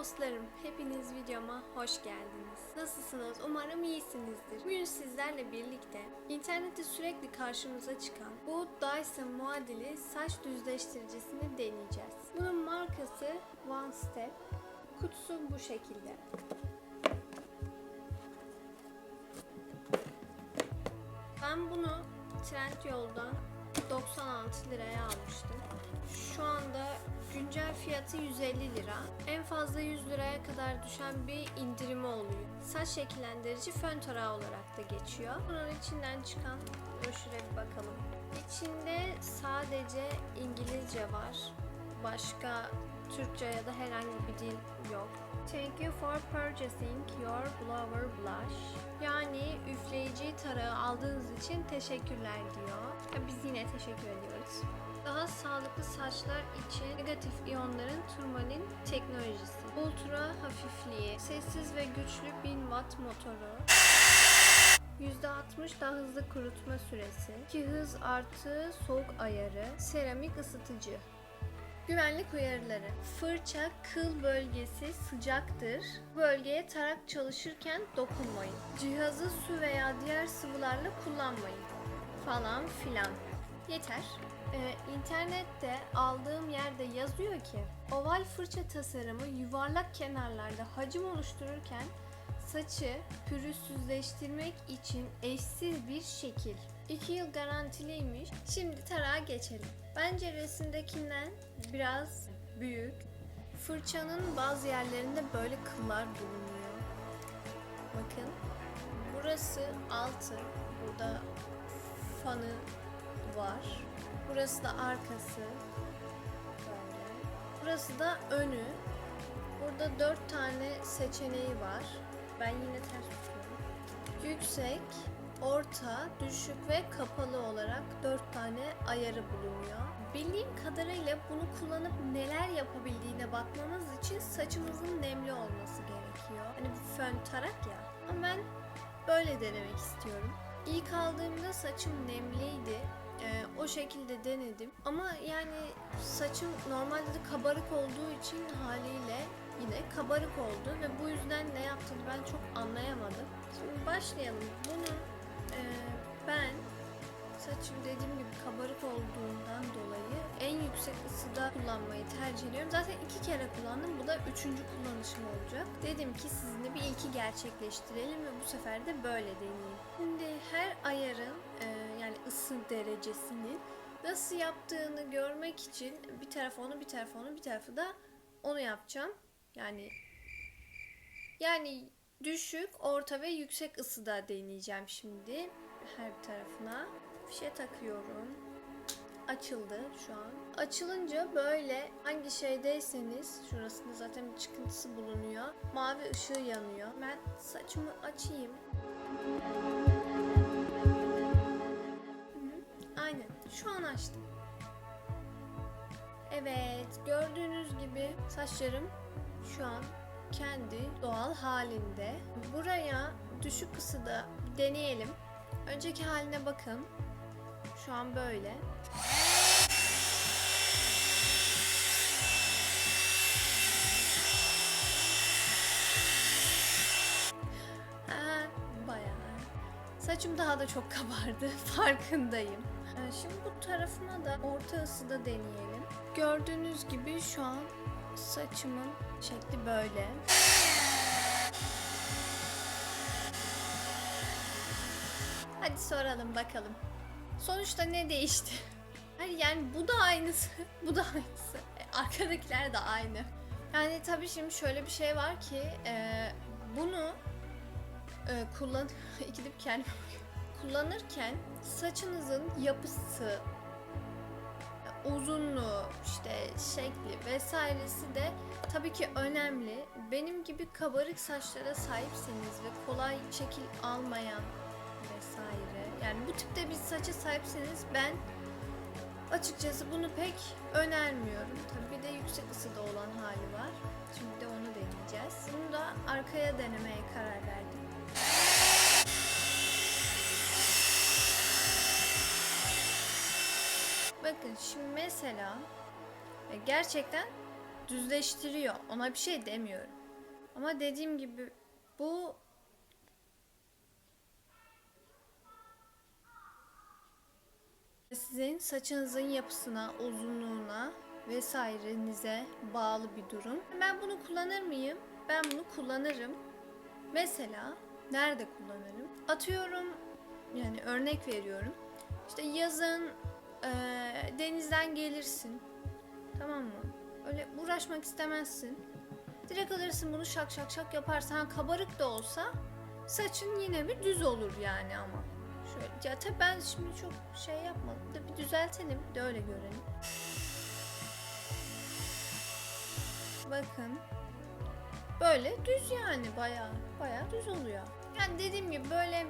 dostlarım, hepiniz videoma hoş geldiniz. Nasılsınız? Umarım iyisinizdir. Bugün sizlerle birlikte internette sürekli karşımıza çıkan bu Dyson muadili saç düzleştiricisini deneyeceğiz. Bunun markası One Step. Kutusu bu şekilde. Ben bunu Trendyol'dan 96 liraya almıştım. Şu anda güncel fiyatı 150 lira. En fazla 100 liraya kadar düşen bir indirimi oluyor. Saç şekillendirici fön tarağı olarak da geçiyor. Bunun içinden çıkan broşüre bir bakalım. İçinde sadece İngilizce var. Başka Türkçe ya da herhangi bir dil yok. Thank you for purchasing your blower blush. Yani üfleyici tarağı aldığınız için teşekkürler diyor. Biz yine teşekkür ediyoruz. Daha sağlıklı saçlar için negatif iyonların turmalin teknolojisi. Ultra hafifliği, sessiz ve güçlü 1000 watt motoru, %60 daha hızlı kurutma süresi, 2 hız artı soğuk ayarı, seramik ısıtıcı. Güvenlik uyarıları. Fırça kıl bölgesi sıcaktır. Bölgeye tarak çalışırken dokunmayın. Cihazı su veya diğer sıvılarla kullanmayın. Falan filan. Yeter. Ee, internette aldığım yerde yazıyor ki oval fırça tasarımı yuvarlak kenarlarda hacim oluştururken saçı pürüzsüzleştirmek için eşsiz bir şekil. 2 yıl garantiliymiş. Şimdi tarağa geçelim. Bence resimdekinden biraz büyük. Fırçanın bazı yerlerinde böyle kıllar bulunuyor. Bakın. Burası altı. Burada fanı var. Burası da arkası. Böyle. Burası da önü. Burada dört tane seçeneği var. Ben yine ters tutuyorum. Yüksek, orta, düşük ve kapalı olarak dört tane ayarı bulunuyor. Bildiğim kadarıyla bunu kullanıp neler yapabildiğine bakmamız için saçımızın nemli olması gerekiyor. Hani bir fön tarak ya. Ama ben böyle denemek istiyorum. İlk aldığımda saçım nemliydi. Ee, o şekilde denedim. Ama yani saçım normalde de kabarık olduğu için haliyle yine kabarık oldu ve bu yüzden ne yaptığını ben çok anlayamadım. Şimdi başlayalım. Bunu e, ben saçım dediğim gibi kabarık olduğundan dolayı en yüksek ısıda kullanmayı tercih ediyorum. Zaten iki kere kullandım. Bu da üçüncü kullanışım olacak. Dedim ki sizinle bir ilki gerçekleştirelim ve bu sefer de böyle deneyeyim. Şimdi her ayarın e, yani ısı derecesinin nasıl yaptığını görmek için bir tarafı onu bir tarafı onu bir tarafı da onu yapacağım. Yani yani düşük, orta ve yüksek ısıda deneyeceğim şimdi her bir tarafına. Fişe takıyorum. Açıldı şu an. Açılınca böyle hangi şeydeyseniz şurasında zaten bir çıkıntısı bulunuyor. Mavi ışığı yanıyor. Ben saçımı açayım. Aynen. Şu an açtım. Evet, gördüğünüz gibi saçlarım şu an kendi doğal halinde. Buraya düşük ısıda deneyelim. Önceki haline bakın. Şu an böyle. Ha, bayağı. Saçım daha da çok kabardı. Farkındayım. Ee, Şimdi bu tarafına da orta ısıda deneyelim. Gördüğünüz gibi şu an saçımın şekli böyle. Hadi soralım bakalım. Sonuçta ne değişti? Hayır yani bu da aynısı, bu da aynısı. E, arkadakiler de aynı. Yani tabii şimdi şöyle bir şey var ki e, bunu e, kullan gidip kendime kullanırken saçınızın yapısı, uzunluğu, işte şekli vesairesi de tabii ki önemli. Benim gibi kabarık saçlara sahipseniz ve kolay şekil almayan vesaire. Yani bu tipte bir saça sahipseniz ben açıkçası bunu pek önermiyorum. Tabii bir de yüksek ısıda olan hali var. Şimdi de onu deneyeceğiz. Bunu da arkaya denemeye karar verdim. Bakın şimdi mesela e, gerçekten düzleştiriyor. Ona bir şey demiyorum. Ama dediğim gibi bu sizin saçınızın yapısına, uzunluğuna vesairenize bağlı bir durum. Ben bunu kullanır mıyım? Ben bunu kullanırım. Mesela nerede kullanırım? Atıyorum yani örnek veriyorum. İşte yazın eee, denizden gelirsin. Tamam mı? Öyle uğraşmak istemezsin. Direkt alırsın bunu şak şak şak yaparsan kabarık da olsa saçın yine bir düz olur yani ama. Ya tabii ben şimdi çok şey yapmadım da bir düzeltelim de öyle görelim. Bakın. Böyle düz yani bayağı bayağı düz oluyor. Yani dediğim gibi böyle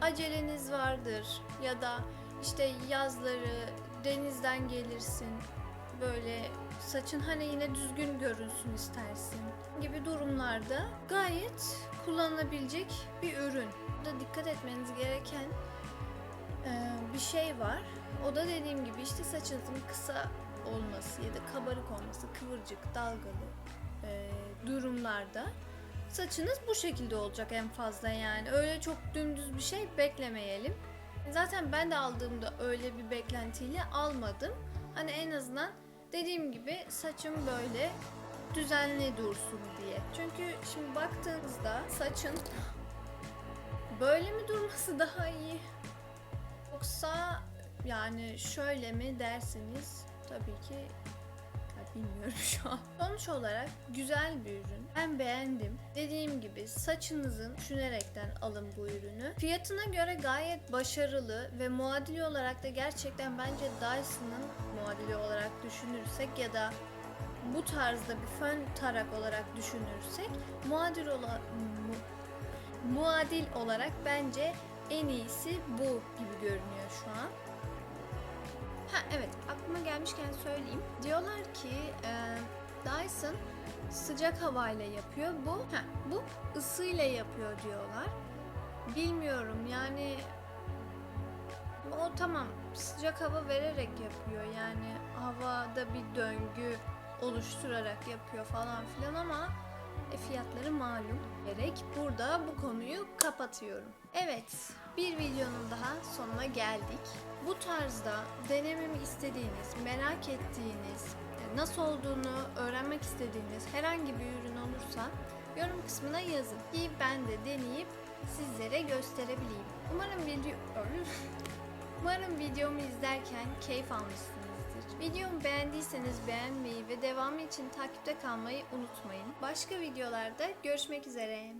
aceleniz vardır ya da işte yazları denizden gelirsin böyle saçın hani yine düzgün görünsün istersin gibi durumlarda gayet kullanılabilecek bir ürün. Burada dikkat etmeniz gereken e, bir şey var. O da dediğim gibi işte saçınızın kısa olması ya da kabarık olması, kıvırcık, dalgalı e, durumlarda saçınız bu şekilde olacak en fazla yani. Öyle çok dümdüz bir şey beklemeyelim. Zaten ben de aldığımda öyle bir beklentiyle almadım. Hani en azından dediğim gibi saçım böyle düzenli dursun diye. Çünkü şimdi baktığınızda saçın böyle mi durması daha iyi? Yoksa yani şöyle mi derseniz tabii ki bilmiyorum şu an. Sonuç olarak güzel bir ürün. Ben beğendim. Dediğim gibi saçınızın düşünerekten alın bu ürünü. Fiyatına göre gayet başarılı ve muadili olarak da gerçekten bence Dyson'ın muadili olarak düşünürsek ya da bu tarzda bir fön tarak olarak düşünürsek muadil ola, mu- muadil olarak bence en iyisi bu gibi görünüyor şu an. Ha evet aklıma gelmişken söyleyeyim. Diyorlar ki e, Dyson sıcak havayla yapıyor. Bu ha, bu ısıyla yapıyor diyorlar. Bilmiyorum yani o tamam sıcak hava vererek yapıyor yani havada bir döngü oluşturarak yapıyor falan filan ama fiyatları malum. Gerek burada bu konuyu kapatıyorum. Evet, bir videonun daha sonuna geldik. Bu tarzda denememi istediğiniz, merak ettiğiniz, e, nasıl olduğunu öğrenmek istediğiniz herhangi bir ürün olursa yorum kısmına yazın ki ben de deneyip sizlere gösterebileyim. Umarım video Umarım videomu izlerken keyif almışsınızdır. Videomu beğendiyseniz beğenmeyi ve devamı için takipte kalmayı unutmayın. Başka videolarda görüşmek üzere.